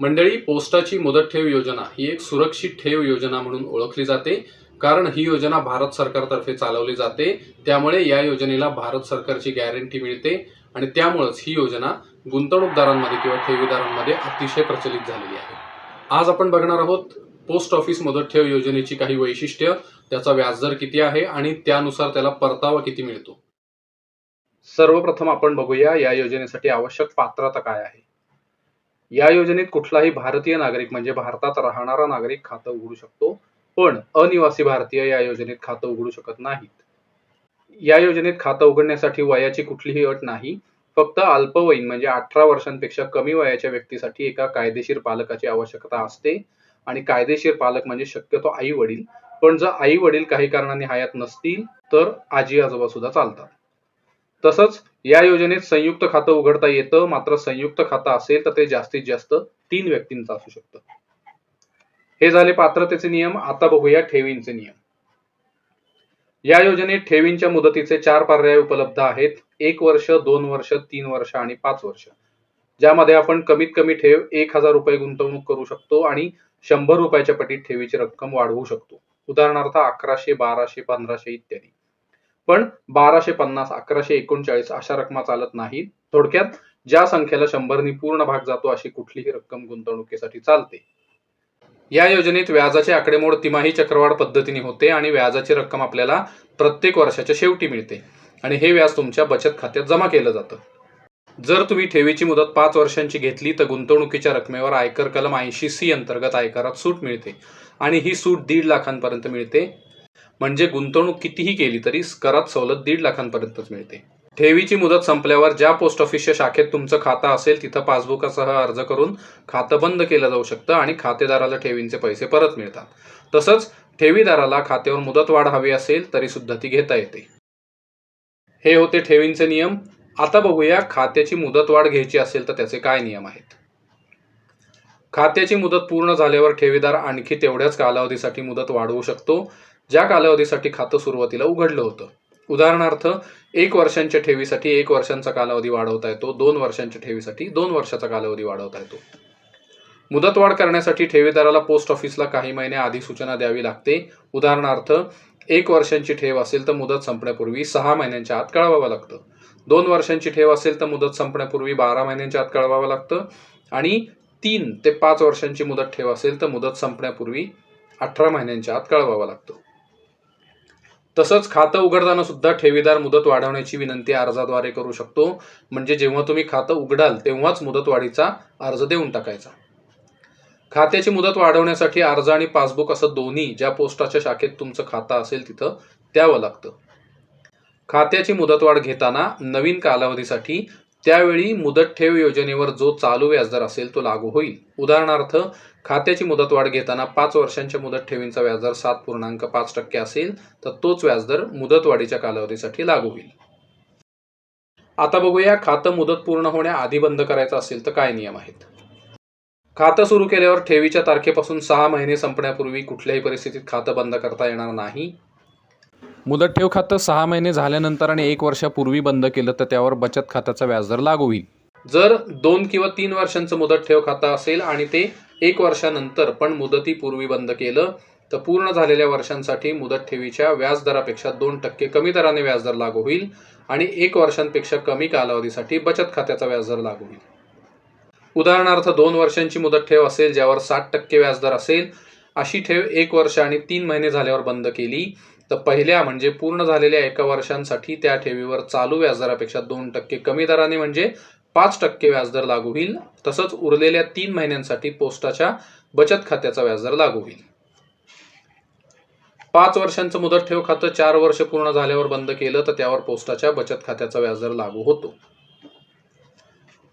मंडळी पोस्टाची मुदत ठेव योजना ही एक सुरक्षित ठेव योजना म्हणून ओळखली जाते. कारण ही योजना भारत सरकारतर्फे चालवली जाते. त्यामुळे या योजनेला भारत सरकारची गॅरंटी मिळते आणि त्यामुळेच ही योजना गुंतवणूकदारांमध्ये किंवा ठेवीदारांमध्ये अतिशय प्रचलित झालेली आहे. आज आपण बघणार आहोत पोस्ट ऑफिस मुदत ठेव योजनेची काही वैशिष्ट्य त्याचा व्याजदर किती आहे आणि त्यानुसार त्याला परतावा किती मिळतो. सर्वप्रथम आपण बघूया या योजनेसाठी आवश्यक पात्रता काय आहे. या योजनेत कुठलाही भारतीय नागरिक म्हणजे भारतात राहणारा नागरिक खातं उघडू शकतो पण अनिवासी भारतीय या योजनेत खातं उघडू शकत नाहीत. या योजनेत खातं उघडण्यासाठी वयाची कुठलीही अट नाही. फक्त अल्पवयीन म्हणजे अठरा वर्षांपेक्षा कमी वयाच्या व्यक्तीसाठी एका कायदेशीर पालकाची आवश्यकता असते. आणि कायदेशीर पालक म्हणजे शक्यतो आई वडील पण जर आई वडील काही कारणाने हयात नसतील तर आजी आजोबा सुद्धा चालतात. तसंच या योजनेत संयुक्त खातं उघडता येतं. मात्र संयुक्त खातं असेल तर ते जास्तीत जास्त तीन व्यक्तींचं असू शकतं. हे झाले पात्रतेचे नियम. आता बघूया ठेवींचे नियम. या योजनेत ठेवींच्या मुदतीचे चार पर्याय उपलब्ध आहेत. एक वर्ष दोन वर्ष तीन वर्ष आणि पाच वर्ष. ज्यामध्ये आपण कमीत कमी ठेव एक हजार रुपये गुंतवणूक करू शकतो आणि शंभर रुपयाच्या पटीत ठेवीची रक्कम वाढवू शकतो. उदाहरणार्थ अकराशे बाराशे पंधराशे इत्यादी. पण बाराशे पन्नास अकराशे एकोणचाळीस अशा रकमा चालत नाहीत. थोडक्यात ज्या संख्येला शंभरनी पूर्ण भाग जातो अशी कुठलीही रक्कम गुंतवणुकीसाठी चालते. या योजनेत व्याजाचे आकडेमोड तिमाही चक्रवाढ पद्धतीने होते आणि व्याजाची रक्कम आपल्याला प्रत्येक वर्षाच्या शेवटी मिळते. आणि हे व्याज तुमच्या बचत खात्यात जमा केलं जातं. जर तुम्ही ठेवीची मुदत पाच वर्षांची घेतली तर गुंतवणुकीच्या रकमेवर आयकर कलम ऐंशी सी अंतर्गत आयकरात सूट मिळते. आणि ही सूट दीड लाखांपर्यंत मिळते. म्हणजे गुंतवणूक कितीही केली तरी करात सवलत दीड लाखांपर्यंतच मिळते. ठेवीची मुदत संपल्यावर ज्या पोस्ट ऑफिसच्या शाखेत तुमचं खातं असेल तिथं पासबुकासह अर्ज करून खातं बंद केलं जाऊ शकतं आणि खातेदाराला ठेवींचे पैसे परत मिळतात. तसंच ठेवीदाराला खात्यावर मुदत वाढ हवी असेल तरी सुद्धा ती घेता येते. हे होते ठेवींचे नियम. आता बघूया खात्याची मुदत वाढ घ्यायची असेल तर त्याचे काय नियम आहेत. खात्याची मुदत पूर्ण झाल्यावर ठेवीदार आणखी तेवढ्याच कालावधीसाठी मुदत वाढवू शकतो. ज्या कालावधीसाठी खातं सुरुवातीला उघडलं होतं. उदाहरणार्थ एक वर्षांच्या ठेवीसाठी एक वर्षांचा कालावधी वाढवता येतो दोन वर्षांच्या ठेवीसाठी दोन वर्षाचा कालावधी वाढवता येतो. मुदतवाढ करण्यासाठी ठेवीदाराला पोस्ट ऑफिसला काही महिने आधी सूचना द्यावी लागते. उदाहरणार्थ एक वर्षांची ठेव असेल तर मुदत संपण्यापूर्वी सहा महिन्यांच्या आत कळवावं लागतं. दोन वर्षांची ठेव असेल तर मुदत संपण्यापूर्वी बारा महिन्यांच्या आत कळवावं लागतं. आणि तीन ते पाच वर्षांची मुदत ठेव असेल तर मुदत संपण्यापूर्वी अठरा महिन्यांच्या आत कळवावं लागतं. तसंच खातं उघडताना सुद्धा ठेवीदार मुदत वाढवण्याची विनंती अर्जाद्वारे करू शकतो. म्हणजे जेव्हा तुम्ही खातं उघडाल तेव्हाच मुदतवाढीचा अर्ज देऊन टाकायचा. खात्याची मुदत वाढवण्यासाठी अर्ज आणि पासबुक असं दोन्ही ज्या पोस्टाच्या शाखेत तुमचं खातं असेल तिथं द्यावं लागतं. खात्याची मुदतवाढ घेताना नवीन कालावधीसाठी त्यावेळी मुदत ठेव योजनेवर जो चालू व्याजदर असेल तो लागू होईल. उदाहरणार्थ खात्याची मुदतवाढ घेताना पाच वर्षांच्या मुदत ठेवींचा व्याजदर सात पूर्णांक पाच टक्के असेल तर तोच व्याजदर मुदतवाढीच्या कालावधीसाठी लागू होईल. आता बघूया खातं मुदत पूर्ण होण्याआधी बंद करायचं असेल तर काय नियम आहेत? खातं सुरू केल्यावर ठेवीच्या तारखेपासून सहा महिने संपण्यापूर्वी कुठल्याही परिस्थितीत खातं बंद करता येणार नाही. मुदत ठेव खातं सहा महिने झाल्यानंतर आणि एक वर्षापूर्वी बंद केलं तर त्यावर बचत खात्याचा व्याजदर लागू होईल. जर दोन किंवा तीन वर्षांचं मुदत ठेव खातं असेल आणि ते एक वर्षानंतर पण मुदतीपूर्वी बंद केलं तर पूर्ण झालेल्या वर्षांसाठी मुदत ठेवीच्या व्याजदरापेक्षा दोन टक्के कमी दराने व्याजदर लागू होईल आणि एक वर्षांपेक्षा कमी कालावधीसाठी बचत खात्याचा व्याजदर लागू होईल. उदाहरणार्थ दोन वर्षांची मुदत ठेव असेल ज्यावर साठ टक्के व्याजदर असेल अशी ठेव एक वर्ष आणि तीन महिने झाल्यावर बंद केली तर पहिल्या म्हणजे पूर्ण झालेल्या एका वर्षांसाठी त्या ठेवीवर चालू व्याजदरापेक्षा दोन टक्के कमी दराने म्हणजे पाच टक्के व्याजदर लागू होईल. तसंच उरलेल्या तीन महिन्यांसाठी पोस्टाच्या बचत खात्याचा व्याजदर लागू होईल. पाच वर्षांचं मुदत ठेव खातं चार वर्ष पूर्ण झाल्यावर बंद केलं तर त्यावर पोस्टाच्या बचत खात्याचा व्याजदर लागू होतो.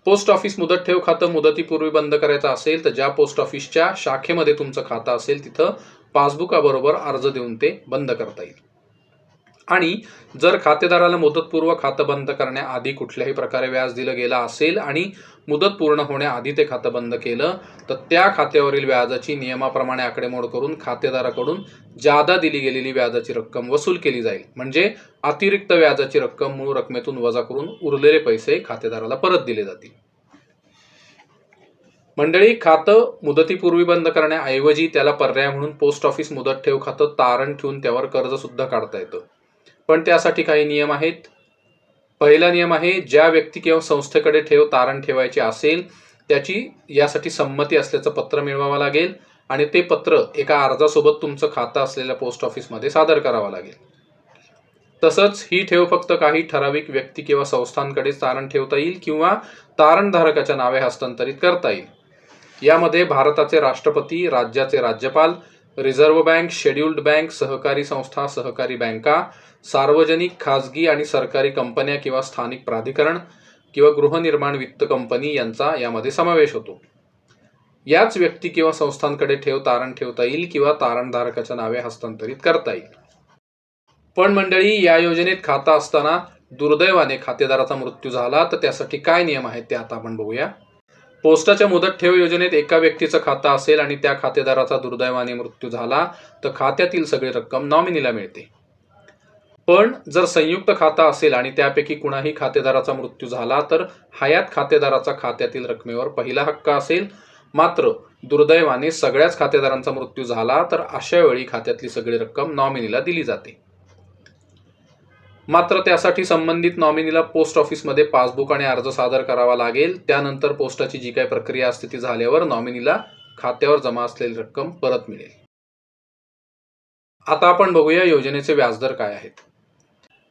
पोस्ट ऑफिस मुदत ठेव खातं मुदतीपूर्वी बंद करायचं असेल तर ज्या पोस्ट ऑफिसच्या शाखेमध्ये तुमचं खातं असेल तिथं पासबुकाबरोबर अर्ज देऊन ते बंद करता येईल. आणि जर खातेदाराला मुदतपूर्व खातं बंद करण्याआधी कुठल्याही प्रकारे व्याज दिलं गेलं असेल आणि मुदत पूर्ण होण्याआधी ते खातं बंद केलं तर त्या खात्यावरील व्याजाची नियमाप्रमाणे आकडेमोड करून खातेदाराकडून जादा दिली गेलेली व्याजाची रक्कम वसूल केली जाईल. म्हणजे अतिरिक्त व्याजाची रक्कम मूळ रकमेतून वजा करून उरलेले पैसे खातेदाराला परत दिले जातील. मंडळी खातं मुदतीपूर्वी बंद करण्याऐवजी त्याला पर्याय म्हणून पोस्ट ऑफिस मुदत ठेव खातं तारण ठेवून त्यावर कर्ज सुद्धा काढता येतं. पण त्यासाठी काही नियम आहेत. पहिला नियम आहे ज्या व्यक्ती किंवा संस्थेकडे ठेव तारण ठेवायची असेल त्याची यासाठी संमती असल्याचं पत्र मिळवावं लागेल आणि ते पत्र एका अर्जासोबत तुमचं खातं असलेल्या पोस्ट ऑफिसमध्ये सादर करावं लागेल. तसंच ही ठेव फक्त काही ठराविक व्यक्ती किंवा संस्थांकडे तारण ठेवता येईल किंवा तारणधारकाच्या नावे हस्तांतरित करता येईल. यामध्ये भारताचे राष्ट्रपती राज्याचे राज्यपाल रिझर्व्ह बँक शेड्युल्ड बँक सहकारी संस्था सहकारी बँका सार्वजनिक खाजगी आणि सरकारी कंपन्या किंवा स्थानिक प्राधिकरण किंवा गृहनिर्माण वित्त कंपनी यांचा यामध्ये समावेश होतो. याच व्यक्ती किंवा संस्थांकडे ठेव तारण ठेवता येईल किंवा तारणधारकाच्या नावे हस्तांतरित करता येईल. पण मंडळी या योजनेत खाता असताना दुर्दैवाने खातेदाराचा मृत्यू झाला तर त्यासाठी काय नियम आहेत ते आता आपण बघूया. पोस्टाच्या मुदत ठेव योजनेत एका व्यक्तीचं खातं असेल आणि त्या खातेदाराचा दुर्दैवाने मृत्यू झाला तर खात्यातील सगळी रक्कम नॉमिनीला मिळते. पण जर संयुक्त खाता असेल आणि त्यापैकी कुणाही खातेदाराचा मृत्यू झाला तर हयात खातेदाराचा खात्यातील रकमेवर पहिला हक्क असेल. मात्र दुर्दैवाने सगळ्याच खातेदारांचा मृत्यू झाला तर अशा वेळी खात्यातली सगळी रक्कम नॉमिनीला दिली जाते. मात्र त्यासाठी संबंधित नॉमिनीला पोस्ट ऑफिसमध्ये पासबुक आणि अर्ज सादर करावा लागेल. त्यानंतर पोस्टाची जी काही प्रक्रिया असते ती झाल्यावर नॉमिनीला खात्यावर जमा असलेली रक्कम परत मिळेल. आता आपण बघूया योजनेचे व्याजदर काय आहेत.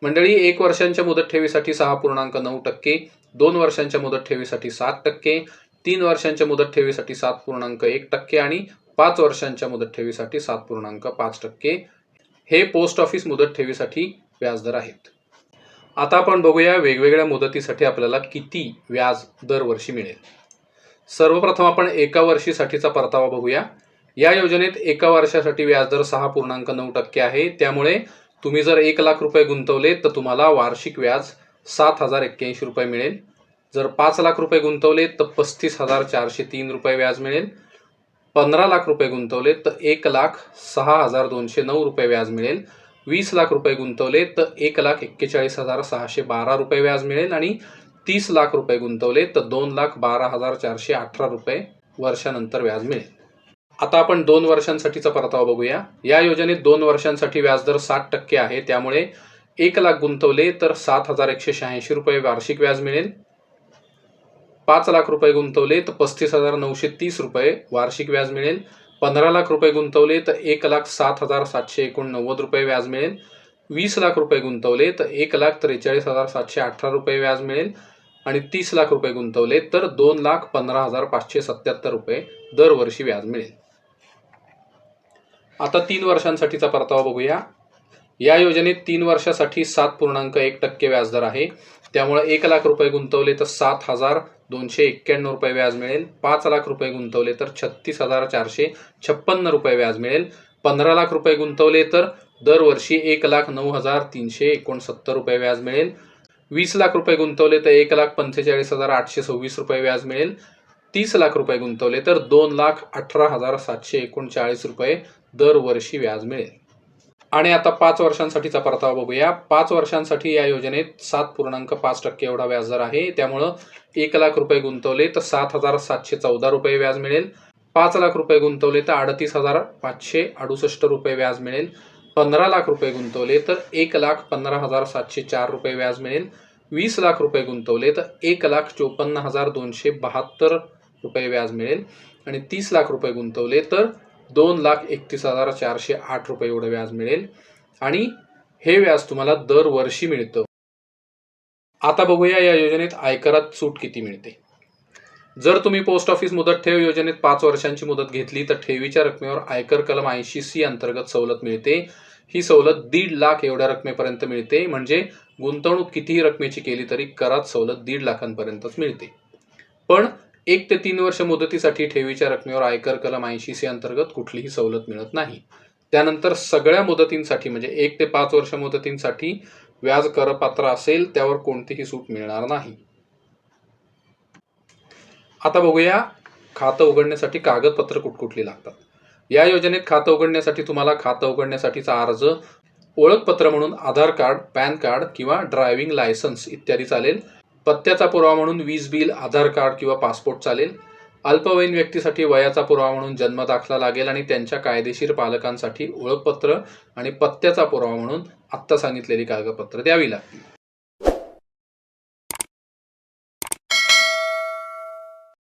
मंडळी एक वर्षांच्या मुदत ठेवीसाठी सहा पूर्णांक नऊ टक्के दोन वर्षांच्या मुदत ठेवीसाठी सात टक्के तीन वर्षांच्या मुदत ठेवीसाठी सात पूर्णांक एक टक्के आणि पाच वर्षांच्या मुदत ठेवीसाठी सात पूर्णांक पाच टक्के. हे पोस्ट ऑफिस मुदत ठेवीसाठी व्याजदर आहेत. आता आपण बघूया वेगवेगळ्या मुदतीसाठी आपल्याला किती व्याज दरवर्षी मिळेल. सर्वप्रथम आपण एका वर्षीसाठीचा परतावा बघूया. या योजनेत एका वर्षासाठी व्याजदर सहा पूर्णांक नऊ टक्के आहे. त्यामुळे तुम्ही जर एक लाख रुपये गुंतवले तर तुम्हाला वार्षिक व्याज सात हजार एक्क्याऐंशी रुपये मिळेल. जर पाच लाख रुपये गुंतवले तर पस्तीस हजार चारशे तीन रुपये व्याज मिळेल. पंधरा लाख रुपये गुंतवले तर एक लाख सहा हजार दोनशे नऊ रुपये व्याज मिळेल. वीस लाख रुपये गुंतवले तर एक लाख एक्केचाळीस हजार सहाशे बारा रुपये व्याज मिळेल आणि तीस लाख रुपये गुंतवले तर दोन लाख बारा हजार चारशे अठरा रुपये वर्षानंतर व्याज मिळेल. आता आपण दोन वर्षांसाठीचा परतावा बघूया. या योजनेत दोन वर्षांसाठी व्याजदर साठ टक्के आहे त्यामुळे एक लाख गुंतवले तर सात हजार एकशे शहाऐंशी रुपये वार्षिक व्याज मिळेल. पाच लाख रुपये गुंतवले तर पस्तीस हजार नऊशे तीस रुपये वार्षिक व्याज मिळेल. पंधरा लाख रुपये गुंतवले तर एक लाख सात हजार सातशे एकोणनव्वद रुपये व्याज मिळेल. वीस लाख रुपये गुंतवले तर एक लाख त्रेचाळीस हजार सातशे अठरा रुपये व्याज मिळेल. आणि तीस लाख रुपये गुंतवले तर दोन लाख पंधरा हजार पाचशे सत्याहत्तर रुपये दरवर्षी व्याज मिळेल. आता तीन वर्षांसाठीचा परतावा बघूया. या योजनेत तीन वर्षासाठी सात पूर्णांक एक टक्के व्याजदर आहे. त्यामुळे एक लाख रुपये गुंतवले तर सात हजार दोनशे एक्क्याण्णव रुपये व्याज मिळेल. पाच लाख रुपये गुंतवले तर छत्तीस हजार चारशे छप्पन्न रुपये व्याज मिळेल. पंधरा लाख रुपये गुंतवले तर दरवर्षी एक लाख नऊ हजार तीनशे एकोणसत्तर रुपये व्याज मिळेल. वीस लाख रुपये गुंतवले तर एक लाख पंचेचाळीस हजार आठशे सव्वीस रुपये व्याज मिळेल. तीस लाख रुपये गुंतवले तर दोन लाख अठरा हजार सातशे एकोणचाळीस रुपये दरवर्षी व्याज मिळेल. आणि आता पाच वर्षांसाठीचा परतावा बघूया. पाच वर्षांसाठी या योजनेत सात पूर्णांक पाच टक्के एवढा व्याजदर आहे. त्यामुळं एक लाख रुपये गुंतवले तर सात हजार सातशे चौदा रुपये व्याज मिळेल. पाच लाख रुपये गुंतवले तर अडतीस हजार पाचशे अडुसष्ट रुपये व्याज मिळेल. पंधरा लाख रुपये गुंतवले तर एक लाख पंधरा हजार सातशे चार रुपये व्याज मिळेल. वीस लाख रुपये गुंतवले तर एक लाख चोपन्न हजार दोनशे बहात्तर रुपये व्याज मिळेल. आणि तीस लाख रुपये गुंतवले तर दोन लाख एकतीस हजार चारशे आठ रुपये एवढं व्याज मिळेल. आणि हे व्याज तुम्हाला दरवर्षी मिळतं. आता बघूया या योजनेत आयकरात सूट किती मिळते. जर तुम्ही पोस्ट ऑफिस मुदत ठेव योजनेत पाच वर्षांची मुदत घेतली तर ठेवीच्या रकमेवर आयकर कलम ऐंशी सी अंतर्गत सवलत मिळते. ही सवलत दीड लाख एवढ्या रकमेपर्यंत मिळते. म्हणजे गुंतवणूक कितीही रकमेची केली तरी करात सवलत दीड लाखांपर्यंतच मिळते. पण एक ते तीन वर्ष मुदतीसाठी ठेवीच्या रकमेवर आयकर कलम ऐंशी सी अंतर्गत कुठलीही सवलत मिळत नाही. त्यानंतर सगळ्या मुदतींसाठी म्हणजे एक ते पाच वर्ष मुदतींसाठी व्याज करपात्र असेल त्यावर कोणतीही सूट मिळणार नाही. आता बघूया खातं उघडण्यासाठी कागदपत्र कुठकुठली लागतात. या योजनेत खातं उघडण्यासाठी तुम्हाला खातं उघडण्यासाठीचा अर्ज ओळखपत्र म्हणून आधार कार्ड पॅन कार्ड किंवा ड्रायव्हिंग लायसन्स इत्यादी चालेल. पत्त्याचा पुरावा म्हणून वीज बिल आधार कार्ड किंवा पासपोर्ट चालेल. अल्पवयीन व्यक्तीसाठी वयाचा पुरावा म्हणून जन्म दाखला लागेल आणि त्यांच्या कायदेशीर पालकांसाठी ओळखपत्र आणि पत्त्याचा पुरावा म्हणून आत्ता सांगितलेली कागदपत्र द्यावी लागतील.